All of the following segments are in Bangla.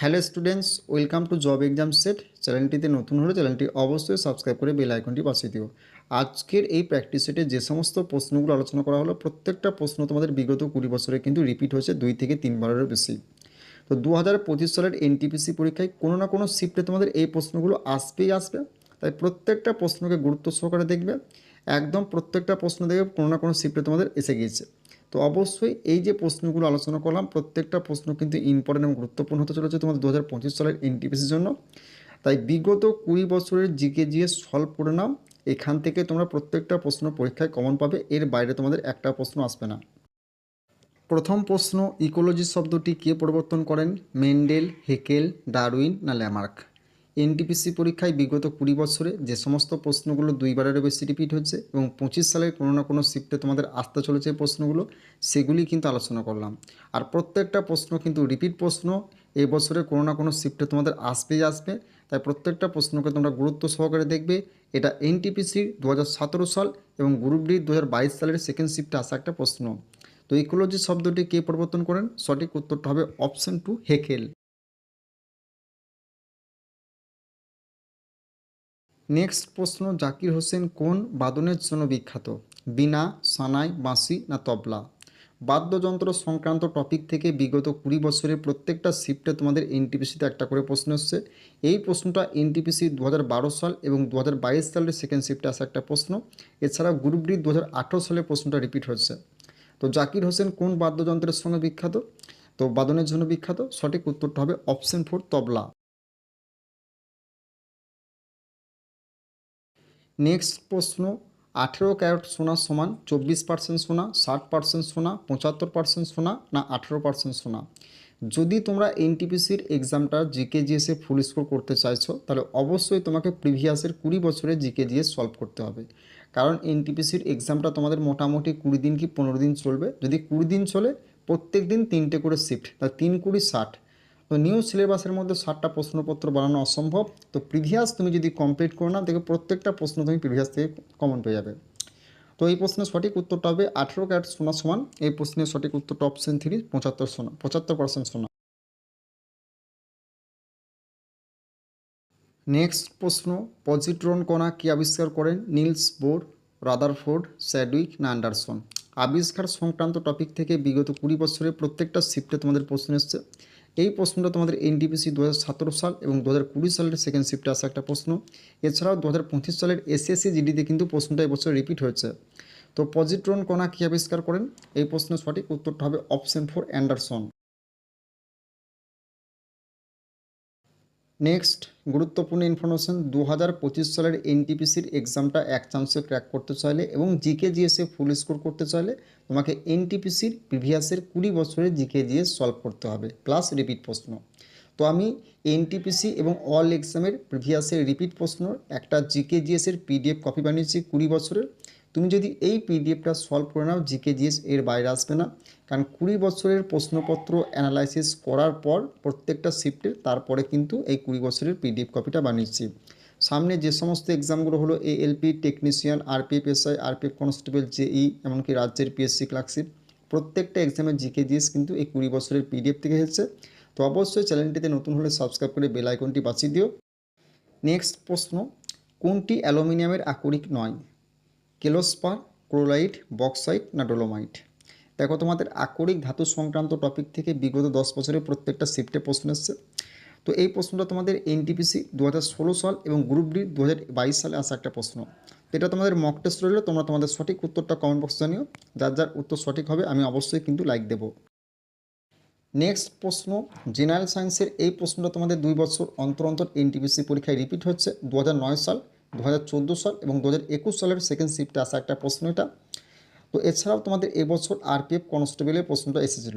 Hello students welcome to job exam set চ্যানেলটিতে নতুন হলে চ্যানেলটি অবশ্যই সাবস্ক্রাইব করে বেল আইকনটি বাঁচিয়ে দিও। আজকের এই প্র্যাকটিস সেটে যে সমস্ত প্রশ্নগুলো আলোচনা করা হলো, প্রত্যেকটা প্রশ্ন তোমাদের বিগত কুড়ি বছরে কিন্তু রিপিট হয়েছে দুই থেকে তিনবারেরও বেশি। তো দু হাজার পঁচিশ সালের এনটিপিসি পরীক্ষায় কোনো না কোনো শিফটে তোমাদের এই প্রশ্নগুলো আসবেই আসবে। তাই প্রত্যেকটা প্রশ্নকে গুরুত্ব সহকারে দেখবে। একদম প্রত্যেকটা প্রশ্ন দেখবে কোনো না কোনো শিফটে তোমাদের এসে গিয়েছে। তো অবশ্যই এই যে প্রশ্নগুলো আলোচনা করলাম, প্রত্যেকটা প্রশ্ন কিন্তু ইম্পর্টেন্ট এবং গুরুত্বপূর্ণ হতে চলেছে তোমাদের দু হাজার পঁচিশ সালের এনটিপিসির জন্য। তাই বিগত কুড়ি বছরের জিকে জিএস সলভ করে নাও, এখান থেকে তোমরা প্রত্যেকটা প্রশ্ন পরীক্ষায় কমন পাবে, এর বাইরে তোমাদের একটা প্রশ্ন আসবে না। প্রথম প্রশ্ন ইকোলজি শব্দটি কে পরিবর্তন করেন? মেন্ডেল হেকেল ডারউইন না ল্যামার্ক এনটিপিসি পরীক্ষায় বিগত কুড়ি বছরে যে সমস্ত প্রশ্নগুলো দুইবারেরও বেশি রিপিট হচ্ছে এবং পঁচিশ সালের কোনো না কোনো শিফটে তোমাদের আসতে চলেছে প্রশ্নগুলো, সেগুলি কিন্তু আলোচনা করলাম। আর প্রত্যেকটা প্রশ্ন কিন্তু রিপিট প্রশ্ন এই বছরে কোনো না কোনো শিফটে তোমাদের আসবেই আসবে। তাই প্রত্যেকটা প্রশ্নকে তোমরা গুরুত্ব সহকারে দেখবে। এটা এনটিপিসির দু সাল এবং গ্রুপ ডি দু হাজার বাইশ সালের সেকেন্ড শিফটে আসা একটা প্রশ্ন। তো ইকোলজি শব্দটি কে পরিবর্তন করেন? সঠিক উত্তরটা হবে অপশন টু হেকেল নেক্সট প্রশ্ন, জাকির হোসেন কোন বাদনের জন্য বিখ্যাত? বিনা, সানাই, বাঁশি না তবলা? বাদ্যযন্ত্র সংক্রান্ত টপিক থেকে বিগত কুড়ি বছরের প্রত্যেকটা শিফটে তোমাদের এনটিপিসিতে একটা করে প্রশ্ন এসছে। এই প্রশ্নটা এনটিপিসি দু সাল এবং দু হাজার বাইশ সালের সেকেন্ড শিফটে আসা একটা প্রশ্ন। এছাড়া গ্রুপ ডি দু হাজার আঠেরো সালে প্রশ্নটা রিপিট হচ্ছে তো জাকির হোসেন কোন বাদ্যযন্ত্রের সঙ্গে বিখ্যাত? তো বাদনের জন্য বিখ্যাত, সঠিক উত্তরটা হবে অপশন ফোর তবলা। নেক্সট প্রশ্ন, আঠেরো ক্যারেট সোনা সমান চব্বিশ পার্সেন্ট সোনা, ষাট পার্সেন্ট সোনা, পঁচাত্তর পার্সেন্ট সোনা না আঠেরো পার্সেন্ট সোনা? যদি তোমরা এনটিপিসির এক্সামটা জিকে জিএসে ফুল স্কোর করতে চাইছো, তাহলে অবশ্যই তোমাকে প্রিভিয়াসের কুড়ি বছরে জিকে জিএস সলভ করতে হবে। কারণ এনটিপিসির এক্সামটা তোমাদের মোটামুটি কুড়ি দিন কি পনেরো দিন চলবে? যদি কুড়ি দিন চলে, প্রত্যেক দিন তিনটে করে শিফট তাহলে তিন কুড়ি ষাট। তো নিউ সিলেবাসের মধ্যে ষাটটা প্রশ্নপত্র বানানো অসম্ভব। তো প্রিভিয়াস তুমি যদি কমপ্লিট করো না দেখো প্রত্যেকটা প্রশ্ন তুমি প্রিভিয়াস থেকে কমন পেয়ে যাবে। তো এই প্রশ্নের সঠিক উত্তরটা হবে আঠেরো ক্যারেট সোনা সমান। এই প্রশ্নের সঠিক উত্তরটা অপশন থ্রি পঁচাত্তর সোনা, পঁচাত্তর পার্সেন্ট সোনা। নেক্সট প্রশ্ন পজিট্রন কণা কি আবিষ্কার করেন? নিলস বোর রাদারফোর্ড স্যাডউইক না অ্যান্ডারসন আবিষ্কার সংক্রান্ত টপিক থেকে বিগত কুড়ি বছরের প্রত্যেকটা শিফটে তোমাদের প্রশ্ন এসছে। এই প্রশ্নটা তোমাদের এনটিপিসি দু সাল এবং দু হাজার কুড়ি সালের সেকেন্ড শিফটে আসা একটা প্রশ্ন। এছাড়াও দু হাজার পঁচিশ সালের এসএসসি জিডিতে কিন্তু প্রশ্নটা এবছর রিপিট হয়েছে। তো পজিট্রন কণা কী আবিষ্কার করেন? এই প্রশ্নের সঠিক উত্তরটা হবে অপশন ফোর অ্যান্ডারসন নেক্সট গুরুত্বপূর্ণ ইনফরমেশন দু হাজার পঁচিশ সালের এনটিপিসির এক্সামটা এক চান্সে ক্র্যাক করতে চাইলে এবং জিকে জিএসে ফুল স্কোর করতে চাইলে তোমাকে এনটিপিসির প্রিভিয়াসের কুড়ি বছরের জিকে জিএস সলভ করতে হবে প্লাস রিপিট প্রশ্ন। তো আমি এনটিপিসি এবং অল এক্সামের প্রিভিয়াসের রিপিট প্রশ্ন, একটা জিকে জিএসের পিডিএফ কপি বানিয়েছি কুড়ি বছরের। তুমি যদি এই পিডিএফটা সলভ করে নাও জিকে জিএস এর বাইরে আসবে না। কারণ কুড়ি বছরের প্রশ্নপত্র অ্যানালাইসিস করার পর প্রত্যেকটা শিফটের তারপরে কিন্তু এই কুড়ি বছরের পিডিএফ কপিটা বানিয়েছি। সামনে যে সমস্ত এক্সামগুলো হলো ALP technician RPF SI RPF constable JE এমনকি রাজ্যের পিএসসি ক্লার্কশিপ প্রত্যেকটা এক্সামের জিকে জিএস কিন্তু এই কুড়ি বছরের পিডিএফ থেকে এসেছে। তো অবশ্যই চ্যানেলটিতে নতুন হলে সাবস্ক্রাইব করে বেল আইকনটি বাঁচিয়ে দিও। নেক্সট প্রশ্ন, কোনটি অ্যালুমিনিয়ামের আকরিক নয়? কেলোস্পার, ক্লোরাইড, বক্সাইট, না ডোলোমাইট? দেখো, তোমাদের আকরিক ধাতু সংক্রান্ত টপিক থেকে বিগত দশ বছরের প্রত্যেকটা শিফটে প্রশ্ন এসছে। তো এই প্রশ্নটা তোমাদের এনটিপিসি দু সাল এবং গ্রুপ ডি দু হাজার বাইশ সালে আসা একটা প্রশ্ন। এটা তোমাদের মক টেস্ট রইল, তোমরা তোমাদের সঠিক উত্তরটা কমেন্ট বক্সে জানিও। যার যার উত্তর সঠিক হবে, আমি অবশ্যই কিন্তু লাইক দেব। নেক্সট প্রশ্ন জেনারেল সায়েন্সের এই প্রশ্নটা তোমাদের দুই বছর অন্তর অন্তর এনটিপিসি পরীক্ষায় রিপিট হচ্ছে দু হাজার নয় সাল। দু হাজার চোদ্দ সাল এবং দু হাজার একুশ সালের সেকেন্ড শিফটে আসা একটা প্রশ্ন এটা। তো এছাড়াও তোমাদের এবছর আরপিএফ কনস্টেবলের প্রশ্নটা এসেছিল।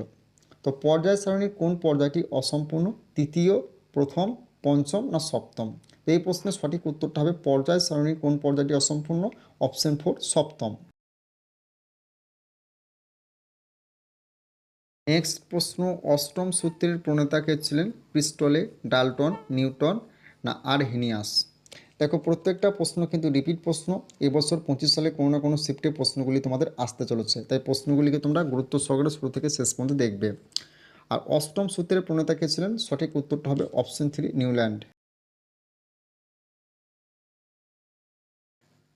তো পর্যায় সারণীর কোন পর্যায়টি অসম্পূর্ণ? তৃতীয়, প্রথম, পঞ্চম না সপ্তম? তো এই প্রশ্নের সঠিক উত্তরটা হবে পর্যায় সারণীর কোন পর্যায়টি অসম্পূর্ণ? অপশন ফোর সপ্তম। নেক্সট প্রশ্ন, অষ্টম সূত্রের প্রণেতা কে ছিলেন ক্রিস্টলে ডালটন, নিউটন না আরহেনিয়াস? দেখো, প্রত্যেকটা প্রশ্ন কিন্তু রিপিট প্রশ্ন। এবছর পঁচিশ সালে কোনো না কোনো শিফটে প্রশ্নগুলি তোমাদের আসতে চলেছে। তাই প্রশ্নগুলিকে তোমরা গুরুত্ব সহকারে শুরু থেকে শেষ পর্যন্ত দেখবে। আর অষ্টম সূত্রের প্রণেতা কে ছিলেন? সঠিক উত্তরটা হবে অপশন থ্রি নিউল্যান্ড।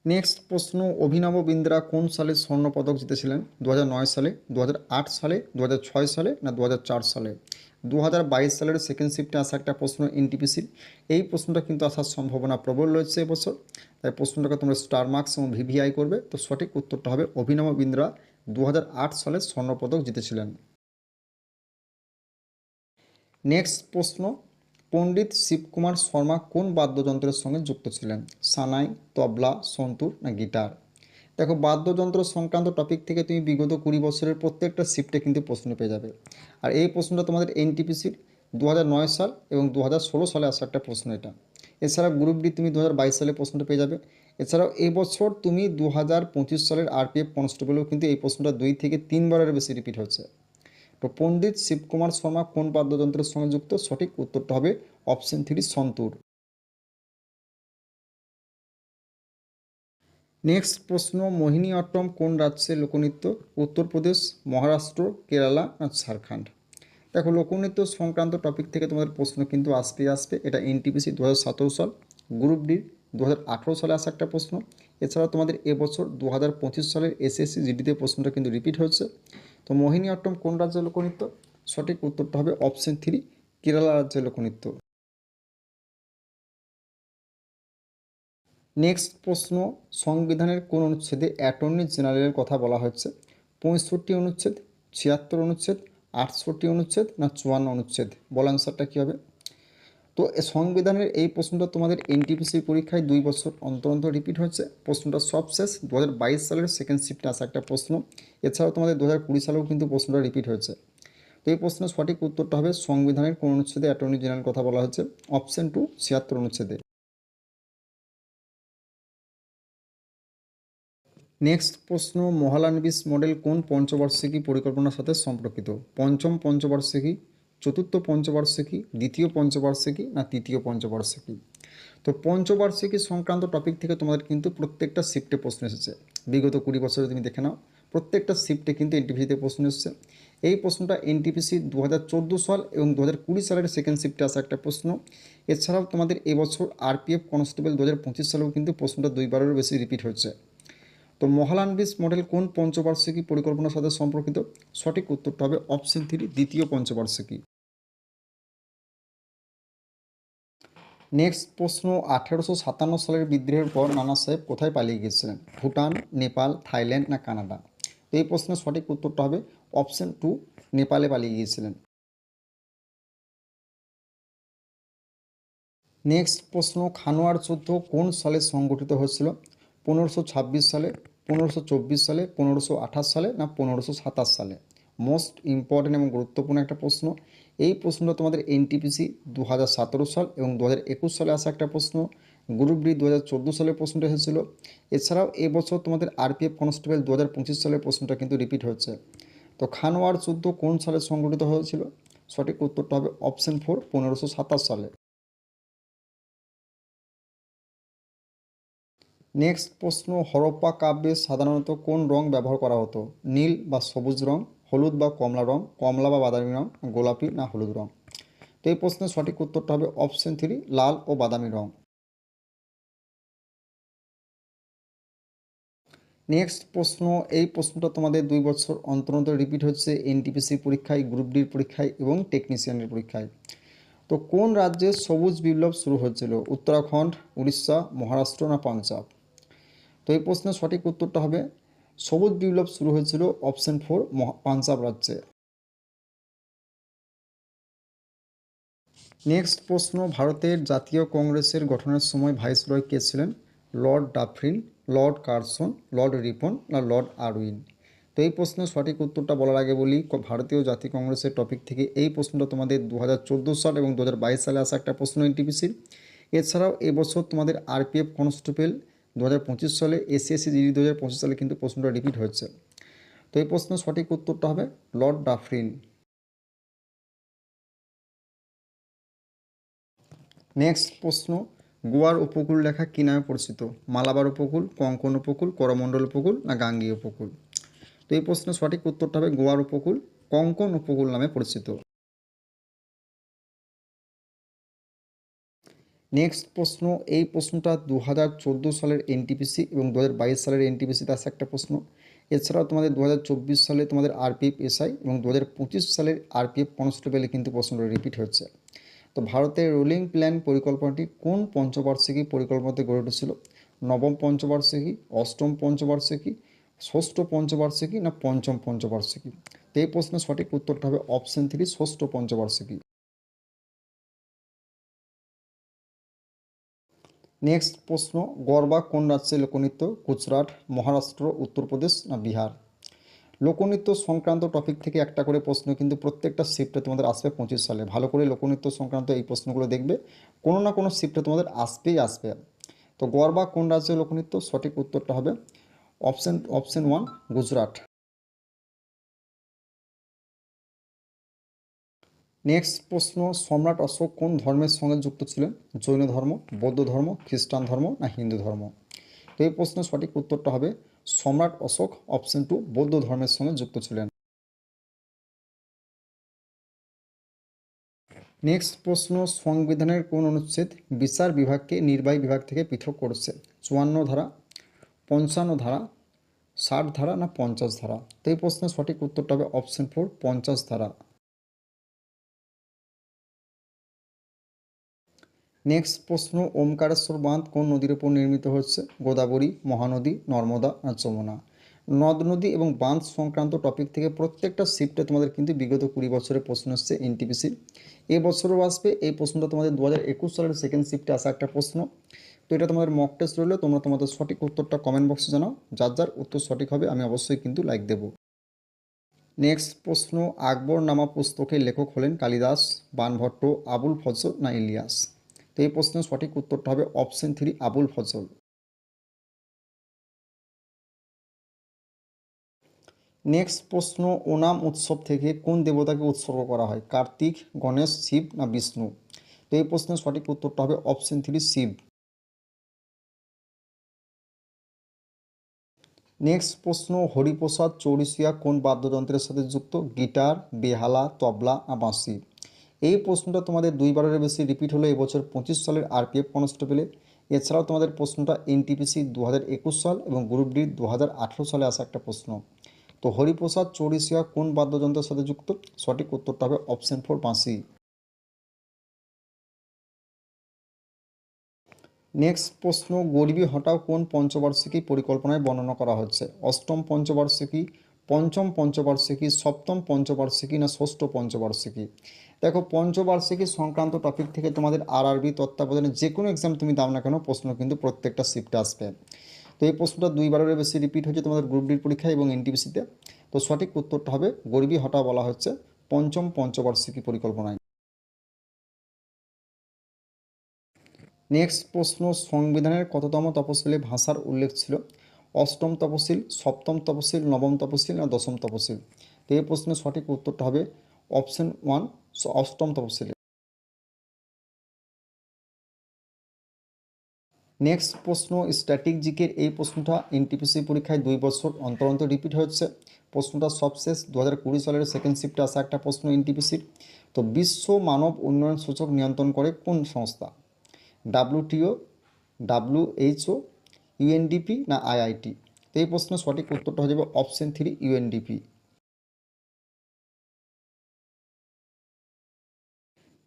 নেক্সট প্রশ্ন, অভিনব বিন্দ্রা কোন সালে স্বর্ণপদক জিতেছিলেন? দু হাজার নয় সালে দু হাজার আট সালে দু হাজার ছয় সালে, না দু হাজার চার সালে? দু হাজার বাইশ সালের সেকেন্ড শিফটে আসা একটা প্রশ্ন এনটিপিসির এই প্রশ্নটা কিন্তু আসার সম্ভাবনা প্রবল রয়েছে এবছর তাই প্রশ্নটাকে তোমরা স্টার মার্কস এবং ভিভিআই করবে। তো সঠিক উত্তরটা হবে অভিনব বিন্দ্রা দু হাজার আট সালে স্বর্ণপদক জিতেছিলেন। নেক্সট প্রশ্ন, পণ্ডিত শিবকুমার শর্মা কোন বাদ্যযন্ত্রের সঙ্গে যুক্ত ছিলেন? সানাই, তবলা, সন্তুর না গিটার? দেখো, বাদ্যযন্ত্র সংক্রান্ত টপিক থেকে তুমি বিগত কুড়ি বছরের প্রত্যেকটা শিফটে কিন্তু প্রশ্ন পেয়ে যাবে। আর এই প্রশ্নটা তোমাদের এনটিপিসির দু হাজার নয় সাল এবং দু হাজার ষোলো সালে আসা একটা প্রশ্ন এটা। এছাড়া গ্রুপ ডি তুমি দু হাজার বাইশ সালে প্রশ্নটা পেয়ে যাবে। এছাড়াও এবছর তুমি দু হাজার পঁচিশ সালের আরপিএফ কনস্টেবলেও কিন্তু এই প্রশ্নটা দুই থেকে তিনবারের বেশি রিপিট হচ্ছে। তো পণ্ডিত শিবকুমার শর্মা কোন বাদ্যযন্ত্রের সঙ্গে যুক্ত? সঠিক উত্তরটা হবে অপশন থ্রি সন্তুর। নেক্সট প্রশ্ন, মোহিনী অট্টম কোন রাজ্যের লোকনৃত্য? উত্তরপ্রদেশ, মহারাষ্ট্র, কেরালা না ঝাড়খণ্ড? দেখো, লোকনৃত্য সংক্রান্ত টপিক থেকে তোমাদের প্রশ্ন কিন্তু আসবে আসবে। এটা এনটিপিসি দু হাজার সতেরো সাল গ্রুপ ডি দু হাজার আঠেরো সালে আসা একটা প্রশ্ন। এছাড়াও তোমাদের এবছর দু হাজার পঁচিশ সালের এসএসসি জিডিতে প্রশ্নটা কিন্তু রিপিট হচ্ছে। তো মোহিনী অট্টম কোন রাজ্যের লোকনৃত্য? সঠিক উত্তরটা হবে অপশন থ্রি কেরালা রাজ্যের লোকনৃত্য। নেক্সট প্রশ্ন, সংবিধানের কোন অনুচ্ছেদে অ্যাটর্নি জেনারেলের কথা বলা হচ্ছে পঁয়ষট্টি অনুচ্ছেদ, ছিয়াত্তর অনুচ্ছেদ, আটষট্টি অনুচ্ছেদ না চুয়ান্ন অনুচ্ছেদ? বল অ্যান্সারটা কী হবে? তো সংবিধানের এই প্রশ্নটা তোমাদের এনটিপিসি পরীক্ষায় দুই বছর অন্তর অন্তর রিপিট হচ্ছে প্রশ্নটা সব শেষ। দু হাজার সালের সেকেন্ড শিফটে আসা একটা প্রশ্ন। এছাড়াও তোমাদের দু কুড়ি সালেও কিন্তু প্রশ্নটা রিপিট হয়েছে। তো এই প্রশ্নের সঠিক উত্তরটা হবে, সংবিধানের কোন অনুচ্ছেদে অ্যাটর্নি জেনারেল কথা বলা হচ্ছে অপশন টু ছিয়াত্তর অনুচ্ছেদে। নেক্সট প্রশ্ন মহালানবিস মডেল কোন পঞ্চবার্ষিকী পরিকল্পনার সাথে সম্পর্কিত? পঞ্চম পঞ্চবার্ষিকী, চতুর্থ পঞ্চবার্ষিকী, দ্বিতীয় পঞ্চবার্ষিকী না তৃতীয় পঞ্চবার্ষিকী? তো পঞ্চবার্ষিকী সংক্রান্ত টপিক থেকে তোমাদের কিন্তু প্রত্যেকটা শিফটে প্রশ্ন এসেছে। বিগত কুড়ি বছরে তুমি দেখে নাও, প্রত্যেকটা শিফটে কিন্তু এনটিপিসিতে প্রশ্ন এসেছে। এই প্রশ্নটা এনটিপিসি দু হাজার চোদ্দ সাল এবং দু হাজার কুড়ি সালের সেকেন্ড শিফটে আসা একটা প্রশ্ন। এছাড়াও তোমাদের এবছর আরপিএফ কনস্টেবল দু হাজার পঁচিশ সালেও কিন্তু প্রশ্নটা দুইবারেরও বেশি রিপিট হচ্ছে তো মহালানবিস মডেল কোন পঞ্চবার্ষিকী পরিকল্পনার সাথে সম্পর্কিত? সঠিক উত্তরটা হবে অপশন থ্রি দ্বিতীয় পঞ্চবার্ষিকী। নেক্সট প্রশ্ন, আঠেরোশো সাতান্ন সালের বিদ্রোহের পর নানা সাহেব কোথায় পালিয়ে গিয়েছিলেন? ভুটান, নেপাল, থাইল্যান্ড না কানাডা? তো এই প্রশ্নের সঠিক উত্তরটা হবে অপশন টু নেপালে পালিয়ে গিয়েছিলেন। নেক্সট প্রশ্ন, খানোয়ার যুদ্ধ কোন সালে সংগঠিত হয়েছিল? পনেরোশো সালে পনেরোশো সালে পনেরোশো সালে না পনেরোশো সালে? মোস্ট ইম্পর্ট্যান্ট এবং গুরুত্বপূর্ণ একটা প্রশ্ন। এই প্রশ্নটা তোমাদের এনটিপিসি দু হাজার সতেরো সাল এবং দু হাজার একুশ সালে আসা একটা প্রশ্ন। গ্রুপ ডি দু সালের প্রশ্নটা এসেছিল। এছাড়াও এবছর তোমাদের আরপিএফ কনস্টেবল দু হাজার পঁচিশ সালের প্রশ্নটা কিন্তু রিপিট হচ্ছে তো খানোয়ার যুদ্ধ কোন সালে সংগঠিত হয়েছিল? সঠিক উত্তরটা হবে অপশন ফোর পনেরোশো সালে। নেক্সট প্রশ্ন, হরপ্পা কাব্যে সাধারণত কোন রং ব্যবহার করা হতো? নীল বা সবুজ রং, হলুদ বা কমলা রং, কমলা বা বাদামি রং, গোলাপি না হলুদ রং? তো এই প্রশ্নের সঠিক উত্তরটা হবে অপশন থ্রি লাল ও বাদামি রং। নেক্সট প্রশ্ন, এই প্রশ্নটা তোমাদের দুই বছর অন্তর অন্তর রিপিট হচ্ছে এনটিপিসি পরীক্ষায় গ্রুপ ডির পরীক্ষায় এবং টেকনিশিয়ানের পরীক্ষায়। তো কোন রাজ্যে সবুজ বিপ্লব শুরু হচ্ছিল উত্তরাখণ্ড, উড়িষ্যা, মহারাষ্ট্র না পাঞ্জাব? তো এই প্রশ্নের সঠিক উত্তরটা হবে, সবুজ বিপ্লব শুরু হয়েছিল অপশন ফোর পাঞ্জাব রাজ্যে। নেক্সট প্রশ্ন, ভারতের জাতীয় কংগ্রেসের গঠনের সময় ভাইসরয় কে ছিলেন? Lord Dufferin Lord Curzon Lord Ripon না লর্ড আরউইন তো এই প্রশ্নের সঠিক উত্তরটা বলার আগে বলি ভারতীয় জাতীয় কংগ্রেসের টপিক থেকে এই প্রশ্নটা তোমাদের দু হাজার চোদ্দ সাল এবং দু হাজার বাইশ সালে আসা একটা প্রশ্ন এনটিপিসির এছাড়াও এবছর তোমাদের আরপিএফ কনস্টেবল দু হাজার পঁচিশ সালে এসিএসসি জিডি দু হাজার পঁচিশ সালে কিন্তু প্রশ্নটা রিপিট হচ্ছে তো এই প্রশ্নের সঠিক উত্তরটা হবে লর্ড ডাফরিন। নেক্সট প্রশ্ন, গোয়ার উপকূল রেখা কী নামে পরিচিত? মালাবার উপকূল, কঙ্কন উপকূল, করমণ্ডল উপকূল না গাঙ্গী উপকূল? তো এই প্রশ্নের সঠিক উত্তরটা হবে গোয়ার উপকূল, কঙ্কন উপকূল নামে পরিচিত। নেক্সট প্রশ্ন, এই প্রশ্নটা দু হাজার চোদ্দ সালের এনটিপিসি এবং দু হাজার বাইশ সালের এনটিপিসিতে আসা একটা প্রশ্ন। এছাড়াও তোমাদের দু হাজার চব্বিশ সালে তোমাদের আরপিএফ এসআই এবং দু হাজার পঁচিশ সালের আরপিএফ কনস্টেবলে কিন্তু প্রশ্নটা রিপিট হচ্ছে তো ভারতের রোলিং প্ল্যান পরিকল্পনাটি কোন পঞ্চবার্ষিকী পরিকল্পনাতে গড়ে উঠেছিল? নবম পঞ্চবার্ষিকী, অষ্টম পঞ্চবার্ষিকী, ষষ্ঠ পঞ্চবার্ষিকী না পঞ্চম পঞ্চবার্ষিকী? তো এই প্রশ্নের সঠিক উত্তরটা হবে অপশন থ্রি ষষ্ঠ পঞ্চবার্ষিকী। নেক্সট প্রশ্ন গরবা কোন রাজ্যে লোকনৃত্য, গুজরাট, মহারাষ্ট্র, উত্তরপ্রদেশ না বিহার? লোকনৃত্য সংক্রান্ত টপিক থেকে একটা করে প্রশ্ন কিন্তু প্রত্যেকটা শিফটে তোমাদের আসবে পঁচিশ সালে। ভালো করে লোকনৃত্য সংক্রান্ত এই প্রশ্নগুলো দেখবে। কোনো না কোনো শিফটে তোমাদের আসবেই আসবে। তো গরবা কোন রাজ্যে লোকনৃত্য? সঠিক উত্তরটা হবে option option one Gujarat. Next প্রশ্ন, সম্রাট অশোক কোন ধর্মের সঙ্গে যুক্ত ছিলেন? জৈন ধর্ম, বৌদ্ধ ধর্ম, খ্রিস্টান ধর্ম না হিন্দু ধর্ম? তো এই প্রশ্নের সঠিক উত্তরটা হবে সম্রাট অশোক অপশন টু বৌদ্ধ ধর্মের সঙ্গে যুক্ত ছিলেন। নেক্সট প্রশ্ন, সংবিধানের কোন অনুচ্ছেদ বিচার বিভাগকে নির্বাহী বিভাগ থেকে পৃথক করেছে? চুয়ান্ন ধারা, পঞ্চান্ন ধারা, ষাট ধারা না পঞ্চাশ ধারা? তো এই প্রশ্নের সঠিক উত্তরটা হবে অপশন ফোর পঞ্চাশ ধারা। নেক্সট প্রশ্ন ওমকারেশ্বর বাঁধ কোন নদীর উপর নির্মিত হচ্ছে? গোদাবরী, মহানদী, নর্মদা, না যমুনা? নদ নদী এবং বাঁধ সংক্রান্ত টপিক থেকে প্রত্যেকটা শিফটে তোমাদের কিন্তু বিগত কুড়ি বছরের প্রশ্ন এসছে এনটিপিসির এবছরও আসবে, এই প্রশ্নটা তোমাদের দু হাজার একুশ সালের সেকেন্ড শিফটে আসা একটা প্রশ্ন। তো এটা তোমাদের মক টেস্ট রইলে, তোমরা তোমাদের সঠিক উত্তরটা কমেন্ট বক্সে জানাও। যার যার উত্তর সঠিক হবে, আমি অবশ্যই কিন্তু লাইক দেব। নেক্সট প্রশ্ন, আকবর নামা পুস্তকের লেখক হলেন কালিদাস, বানভট্ট, আবুল ফজল না ইলিয়াস? তো এই প্রশ্নের সঠিক উত্তরটা হবে option three Abul Fazl. Next প্রশ্ন, ওনাম উৎসব থেকে কোন দেবতাকে উৎসর্গ করা হয়? কার্তিক, গণেশ, শিব না বিষ্ণু? তো এই প্রশ্নের সঠিক উত্তরটা হবে অপশন থ্রি শিব। নেক্সট প্রশ্ন, হরিপ্রসাদ চৌরিশিয়া কোন বাদ্যযন্ত্রের সাথে যুক্ত? গিটার, বেহালা, তবলা বাঁশি এই প্রশ্নটা তোমাদের দুইবারের বেশি রিপিট হলো, এবছর পঁচিশ সালের আরপিএফ কনস্টেবলে এছাড়াও তোমাদের প্রশ্নটা এনটিপিসি দু হাজার একুশ সাল এবং গ্রুপ ডি দু হাজার আঠেরো সালে আসা একটা প্রশ্ন। তো হরিপ্রসাদ চৌরিশিয়া কোন বাদ্যযন্ত্রের সাথে যুক্ত? সঠিক উত্তরটা হবে অপশন ফোর বাঁশি। নেক্সট প্রশ্ন, গরিবী হটাও কোন পঞ্চবার্ষিকী পরিকল্পনায় বর্ণনা করা হচ্ছে? অষ্টম পঞ্চবার্ষিকী পঞ্চম পঞ্চবার্ষিকী, সপ্তম পঞ্চবার্ষিকী না ষষ্ঠ পঞ্চবার্ষিকী? দেখো, পঞ্চবার্ষিকী সংক্রান্ত টপিক থেকে তোমাদের আরআরবি তত্ত্বাবধানে যে কোনো এক্সাম তুমি দাও না কেন, প্রশ্ন কিন্তু প্রত্যেকটা শিফটে আসবে। তো এই প্রশ্নটা দুইবারের বেশি রিপিট হচ্ছে তোমাদের গ্রুপ ডির পরীক্ষা এবং এনটিপিসিতে তো। সঠিক উত্তরটা হবে, গরিবী হটা বলা হচ্ছে পঞ্চম পঞ্চবার্ষিকী পরিকল্পনায় নেক্সট প্রশ্ন, সংবিধানের কততম তপশিলে ভাষার উল্লেখ ছিল? অষ্টম তপশিল সপ্তম তপশিল নবম তপশিল না দশম তপশিল তো এই প্রশ্নের সঠিক উত্তরটা হবে অপশন ওয়ান অষ্টম তপশিলে নেক্সট প্রশ্ন, স্ট্যাটিক জিকের এই প্রশ্নটা এনটিপিসি পরীক্ষায় দুই বছর অন্তর অন্তর রিপিট হচ্ছে প্রশ্নটা সবশেষ দু হাজার কুড়ি সালের সেকেন্ড শিফটে আসা একটা প্রশ্ন এনটিপিসির তো বিশ্ব মানব উন্নয়ন সূচক নিয়ন্ত্রণ করে কোন সংস্থা? ডাব্লিউটিও ডাব্লিউএইচও ইউএনডিপি না আইআইটি তো এই প্রশ্নের সঠিক উত্তরটা হয়ে যাবে অপশন থ্রি ইউএনডিপি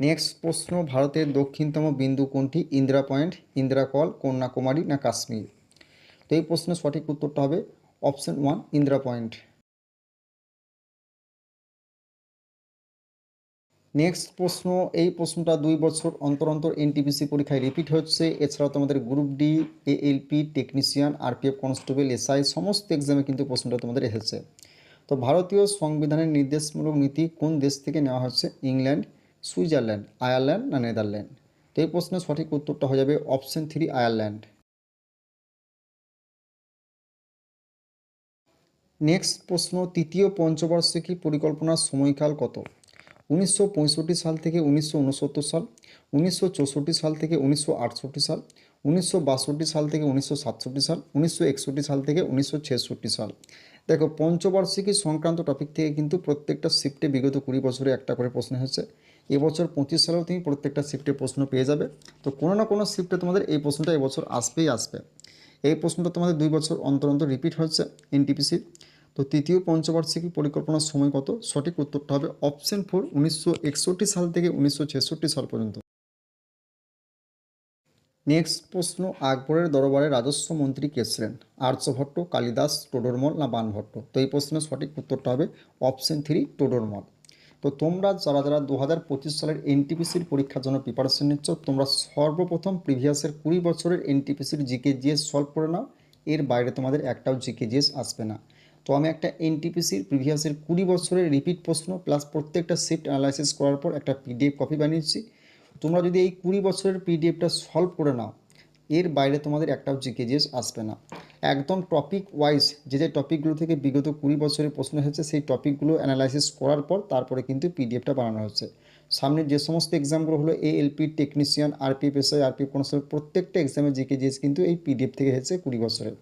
নেক্সট প্রশ্ন, ভারতের দক্ষিণতম বিন্দু কোনটি? ইন্দিরা পয়েন্ট, ইন্দিরা কল, কন্যাকুমারী না কাশ্মীর? তো এই প্রশ্নের সঠিক উত্তরটা হবে option one Indira point. Next প্রশ্ন, এই প্রশ্নটা দুই বছর অন্তর অন্তর এনটিপিসি পরীক্ষায় রিপিট হচ্ছে। এছাড়াও তোমাদের group D ALP technician RPF constable SI সমস্ত এক্সামে কিন্তু প্রশ্নটা তোমাদের এসেছে। তো ভারতীয় সংবিধানের নির্দেশমূলক নীতি কোন দেশ থেকে নেওয়া হচ্ছে? ইংল্যান্ড, সুইজারল্যান্ড, আয়ারল্যান্ড না নেদারল্যান্ড? তো এই প্রশ্নের সঠিক উত্তরটা হয়ে যাবে অপশন থ্রি আয়ারল্যান্ড। নেক্সট প্রশ্ন, তৃতীয় পঞ্চবার্ষিকী পরিকল্পনার সময়কাল কত? উনিশশো পঁয়ষট্টি সাল থেকে উনিশশো ঊনসত্তর সাল, উনিশশো চৌষট্টি সাল থেকে উনিশশো আটষট্টি সাল, উনিশশো বাষট্টি সাল থেকে উনিশশো সাতষট্টি সাল, উনিশশো একষট্টি সাল থেকে উনিশশো ছেষট্টি সাল। দেখো, পঞ্চবার্ষিকী সংক্রান্ত টপিক থেকে কিন্তু প্রত্যেকটা শিফটে বিগত কুড়ি বছরে একটা করে প্রশ্ন হয়েছে এবছর পঁচিশ সালেও তুমি প্রত্যেকটা শিফটে প্রশ্ন পেয়ে যাবে। তো কোনো না কোনো শিফটে তোমাদের এই প্রশ্নটা এবছর আসবেই আসবে। এই প্রশ্নটা তোমাদের দুই বছর অন্তর অন্তর রিপিট হচ্ছে এনটিপিসির তো তৃতীয় পঞ্চবার্ষিকী পরিকল্পনার সময় কত? সঠিক উত্তরটা হবে অপশন ফোর উনিশশো একষট্টি সাল থেকে উনিশশো ছেষট্টি সাল পর্যন্ত। নেক্সট প্রশ্ন, আকবরের দরবারে রাজস্ব মন্ত্রী কে ছিলেন? আর্যভট্ট কালিদাস টোডরমল না বানভট্ট তো এই প্রশ্নের সঠিক উত্তরটা হবে অপশন থ্রি টোডরমল তো তোমরা যারা যারা দু হাজার পঁচিশ সালের এনটিপিসির পরীক্ষার জন্য প্রিপারেশন নিচ্ছ, তোমরা সর্বপ্রথম প্রিভিয়াসের কুড়ি বছরের এনটিপিসির জিকে জিএস সলভ করে নাও। এর বাইরে তোমাদের একটাও জিকে জিএস আসবে না। তো আমি একটা এনটিপিসির প্রিভিয়াসের কুড়ি বছরের রিপিট প্রশ্ন প্লাস প্রত্যেকটা শিফট অ্যানালাইসিস করার পর একটা পিডিএফ কপি বানিয়েছি। তোমরা যদি এই কুড়ি বছরের পিডিএফটা সলভ করে নাও, এর বাইরে তোমাদের একটাও জিকে জিএস আসবে না। একদম টপিক ওয়াইজ যে যে টপিকগুলো থেকে বিগত কুড়ি বছরের প্রশ্ন এসেছে, সেই টপিকগুলো অ্যানালাইসিস করার পর তারপরে কিন্তু পিডিএফটা বানানো হচ্ছে। সামনে যে সমস্ত এক্সামগুলো হলো এএলপি টেকনিশিয়ান আরপি পেশায় আরপি কনস্টেবল প্রত্যেকটা এক্সামে জিকে জিএস কিন্তু এই পিডিএফ থেকে এসেছে কুড়ি বছরের।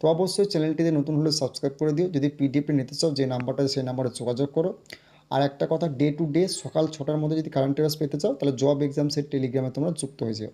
তো অবশ্যই চ্যানেলটিতে নতুন হলে সাবস্ক্রাইব করে দিও। যদি পিডিএফটি নিতে চাও, যে নাম্বারটা সেই নাম্বারে যোগাযোগ করো। আর একটা কথা ডে টু ডে সকাল ছটার মধ্যে যদি কারেন্ট অ্যাফেয়ার্স পেতে চাও, তাহলে জব এক্সাম সেট টেলিগ্রামে তোমরা যুক্ত হয়ে যাও।